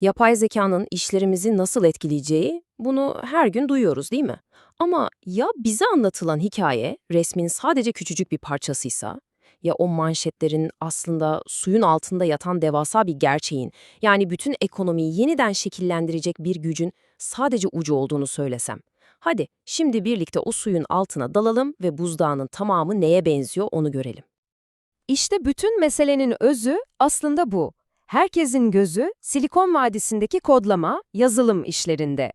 Yapay zekanın işlerimizi nasıl etkileyeceği, bunu her gün duyuyoruz değil mi? Ama ya bize anlatılan hikaye resmin sadece küçücük bir parçasıysa, ya o manşetlerin aslında suyun altında yatan devasa bir gerçeğin, yani bütün ekonomiyi yeniden şekillendirecek bir gücün sadece ucu olduğunu söylesem. Hadi şimdi birlikte o suyun altına dalalım ve buzdağının tamamı neye benziyor onu görelim. İşte bütün meselenin özü aslında bu. Herkesin gözü Silikon Vadisi'ndeki kodlama, yazılım işlerinde.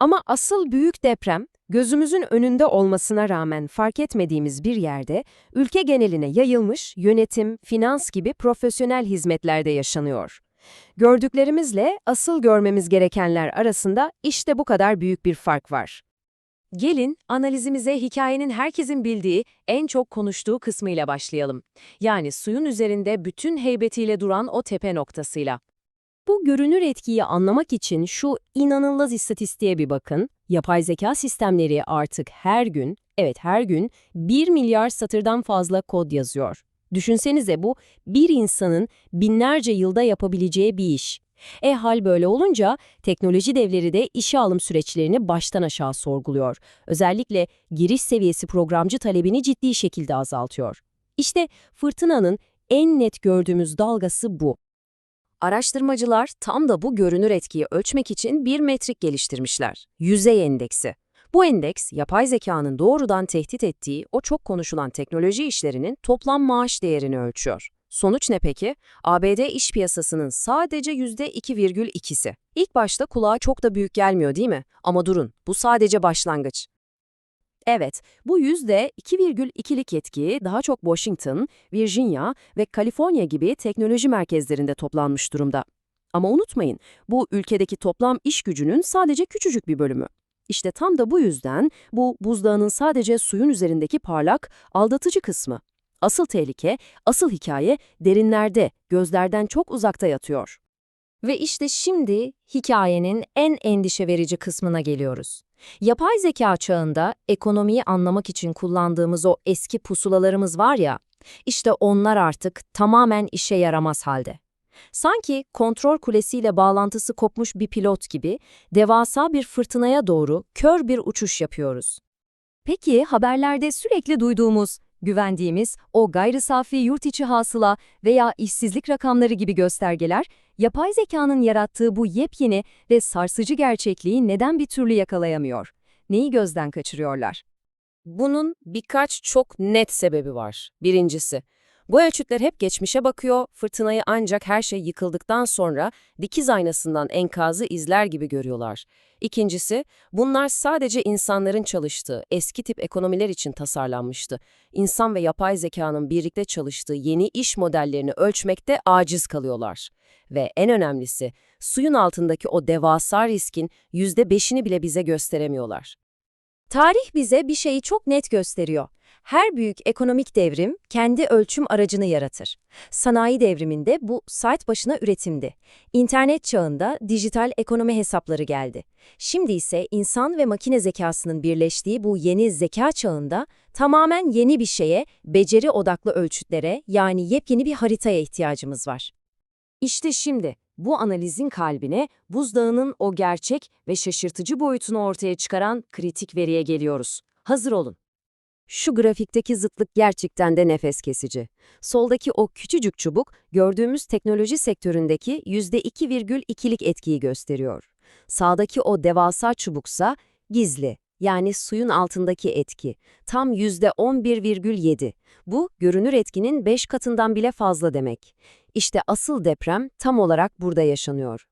Ama asıl büyük deprem, gözümüzün önünde olmasına rağmen fark etmediğimiz bir yerde, ülke geneline yayılmış yönetim, finans gibi profesyonel hizmetlerde yaşanıyor. Gördüklerimizle asıl görmemiz gerekenler arasında işte bu kadar büyük bir fark var. Gelin analizimize hikayenin herkesin bildiği, en çok konuştuğu kısmıyla başlayalım. Yani suyun üzerinde bütün heybetiyle duran o tepe noktasıyla. Bu görünür etkiyi anlamak için şu inanılmaz istatistiğe bir bakın. Yapay zeka sistemleri artık her gün, evet her gün 1 milyar satırdan fazla kod yazıyor. Düşünsenize bu bir insanın binlerce yılda yapabileceği bir iş. E hal böyle olunca teknoloji devleri de işe alım süreçlerini baştan aşağı sorguluyor. Özellikle giriş seviyesi programcı talebini ciddi şekilde azaltıyor. İşte fırtınanın en net gördüğümüz dalgası bu. Araştırmacılar tam da bu görünür etkiyi ölçmek için bir metrik geliştirmişler. Yüzey endeksi. Bu endeks, yapay zekanın doğrudan tehdit ettiği o çok konuşulan teknoloji işlerinin toplam maaş değerini ölçüyor. Sonuç ne peki? ABD iş piyasasının sadece %2,2'si. İlk başta kulağa çok da büyük gelmiyor değil mi? Ama durun, bu sadece başlangıç. Evet, bu %2,2'lik etki daha çok Washington, Virginia ve Kaliforniya gibi teknoloji merkezlerinde toplanmış durumda. Ama unutmayın, bu ülkedeki toplam iş gücünün sadece küçücük bir bölümü. İşte tam da bu yüzden bu buzdağının sadece suyun üzerindeki parlak, aldatıcı kısmı. Asıl tehlike, asıl hikaye derinlerde, gözlerden çok uzakta yatıyor. Ve işte şimdi hikayenin en endişe verici kısmına geliyoruz. Yapay zeka çağında ekonomiyi anlamak için kullandığımız o eski pusulalarımız var ya, işte onlar artık tamamen işe yaramaz halde. Sanki kontrol kulesiyle bağlantısı kopmuş bir pilot gibi devasa bir fırtınaya doğru kör bir uçuş yapıyoruz. Peki haberlerde sürekli duyduğumuz, güvendiğimiz o gayri safi yurt içi hasıla veya işsizlik rakamları gibi göstergeler, yapay zekanın yarattığı bu yepyeni ve sarsıcı gerçekliği neden bir türlü yakalayamıyor? Neyi gözden kaçırıyorlar? Bunun birkaç çok net sebebi var. Birincisi, bu ölçütler hep geçmişe bakıyor, fırtınayı ancak her şey yıkıldıktan sonra dikiz aynasından enkazı izler gibi görüyorlar. İkincisi, bunlar sadece insanların çalıştığı, eski tip ekonomiler için tasarlanmıştı. İnsan ve yapay zekanın birlikte çalıştığı yeni iş modellerini ölçmekte aciz kalıyorlar. Ve en önemlisi, suyun altındaki o devasa riskin %5'ini bile bize gösteremiyorlar. Tarih bize bir şeyi çok net gösteriyor. Her büyük ekonomik devrim kendi ölçüm aracını yaratır. Sanayi devriminde bu site başına üretimdi. İnternet çağında dijital ekonomi hesapları geldi. Şimdi ise insan ve makine zekasının birleştiği bu yeni zeka çağında tamamen yeni bir şeye, beceri odaklı ölçütlere yani yepyeni bir haritaya ihtiyacımız var. İşte şimdi bu analizin kalbine buzdağının o gerçek ve şaşırtıcı boyutunu ortaya çıkaran kritik veriye geliyoruz. Hazır olun. Şu grafikteki zıtlık gerçekten de nefes kesici. Soldaki o küçücük çubuk gördüğümüz teknoloji sektöründeki %2,2'lik etkiyi gösteriyor. Sağdaki o devasa çubuksa gizli, yani suyun altındaki etki. Tam %11,7. Bu, görünür etkinin 5 katından bile fazla demek. İşte asıl deprem tam olarak burada yaşanıyor.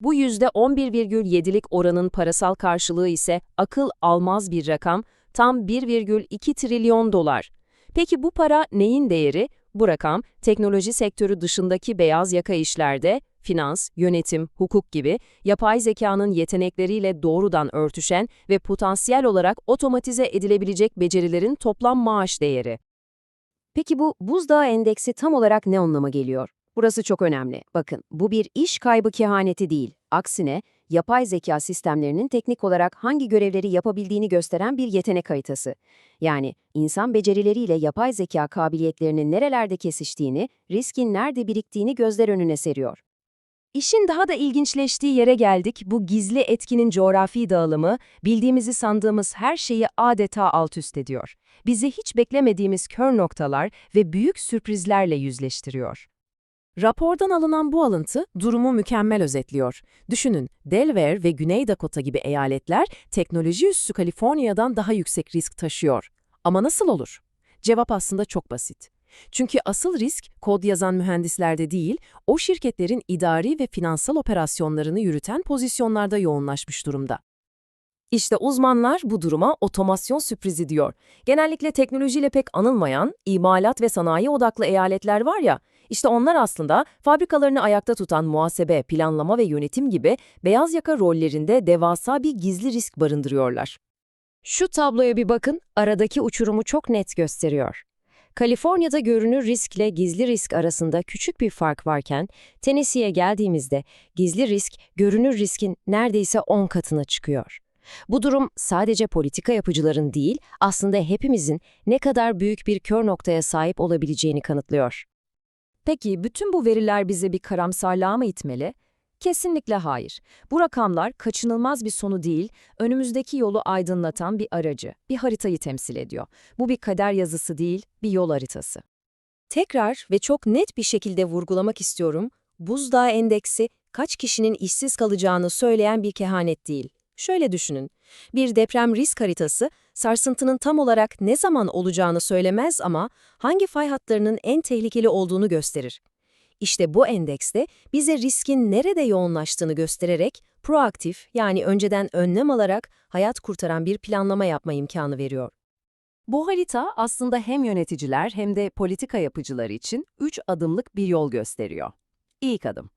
Bu %11,7'lik oranın parasal karşılığı ise akıl almaz bir rakam, tam 1,2 trilyon dolar. Peki bu para neyin değeri? Bu rakam, teknoloji sektörü dışındaki beyaz yaka işlerde, finans, yönetim, hukuk gibi yapay zekanın yetenekleriyle doğrudan örtüşen ve potansiyel olarak otomatize edilebilecek becerilerin toplam maaş değeri. Peki bu buzdağı endeksi tam olarak ne anlama geliyor? Burası çok önemli. Bakın, bu bir iş kaybı kehaneti değil. Aksine, yapay zeka sistemlerinin teknik olarak hangi görevleri yapabildiğini gösteren bir yetenek haritası. Yani insan becerileriyle yapay zeka kabiliyetlerinin nerelerde kesiştiğini, riskin nerede biriktiğini gözler önüne seriyor. İşin daha da ilginçleştiği yere geldik. Bu gizli etkinin coğrafi dağılımı, bildiğimizi sandığımız her şeyi adeta alt üst ediyor. Bizi hiç beklemediğimiz kör noktalar ve büyük sürprizlerle yüzleştiriyor. Rapordan alınan bu alıntı durumu mükemmel özetliyor. Düşünün, Delaware ve Güney Dakota gibi eyaletler teknoloji üssü Kaliforniya'dan daha yüksek risk taşıyor. Ama nasıl olur? Cevap aslında çok basit. Çünkü asıl risk kod yazan mühendislerde değil, o şirketlerin idari ve finansal operasyonlarını yürüten pozisyonlarda yoğunlaşmış durumda. İşte uzmanlar bu duruma otomasyon sürprizi diyor. Genellikle teknolojiyle pek anılmayan, imalat ve sanayi odaklı eyaletler var ya, işte onlar aslında fabrikalarını ayakta tutan muhasebe, planlama ve yönetim gibi beyaz yaka rollerinde devasa bir gizli risk barındırıyorlar. Şu tabloya bir bakın, aradaki uçurumu çok net gösteriyor. Kaliforniya'da görünür riskle gizli risk arasında küçük bir fark varken, Tennessee'ye geldiğimizde gizli risk, görünür riskin neredeyse 10 katına çıkıyor. Bu durum sadece politika yapıcıların değil, aslında hepimizin ne kadar büyük bir kör noktaya sahip olabileceğini kanıtlıyor. Peki bütün bu veriler bize bir karamsarlığa mı itmeli? Kesinlikle hayır. Bu rakamlar kaçınılmaz bir sonu değil, önümüzdeki yolu aydınlatan bir aracı, bir haritayı temsil ediyor. Bu bir kader yazısı değil, bir yol haritası. Tekrar ve çok net bir şekilde vurgulamak istiyorum, buzdağı endeksi kaç kişinin işsiz kalacağını söyleyen bir kehanet değil. Şöyle düşünün, bir deprem risk haritası sarsıntının tam olarak ne zaman olacağını söylemez ama hangi fay hatlarının en tehlikeli olduğunu gösterir. İşte bu endekste bize riskin nerede yoğunlaştığını göstererek proaktif yani önceden önlem alarak hayat kurtaran bir planlama yapma imkanı veriyor. Bu harita aslında hem yöneticiler hem de politika yapıcıları için 3 adımlık bir yol gösteriyor. İlk adım,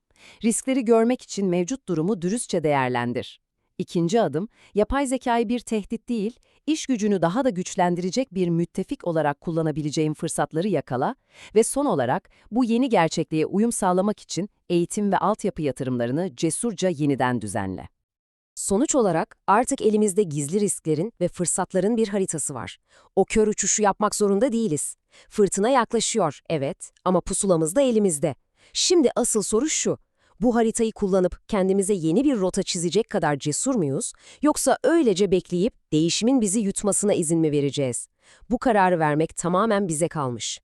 riskleri görmek için mevcut durumu dürüstçe değerlendir. İkinci adım, yapay zekayı bir tehdit değil, iş gücünü daha da güçlendirecek bir müttefik olarak kullanabileceğin fırsatları yakala ve son olarak bu yeni gerçekliğe uyum sağlamak için eğitim ve altyapı yatırımlarını cesurca yeniden düzenle. Sonuç olarak artık elimizde gizli risklerin ve fırsatların bir haritası var. O kör uçuşu yapmak zorunda değiliz. Fırtına yaklaşıyor, evet ama pusulamız da elimizde. Şimdi asıl soru şu. Bu haritayı kullanıp kendimize yeni bir rota çizecek kadar cesur muyuz? Yoksa öylece bekleyip değişimin bizi yutmasına izin mi vereceğiz? Bu kararı vermek tamamen bize kalmış.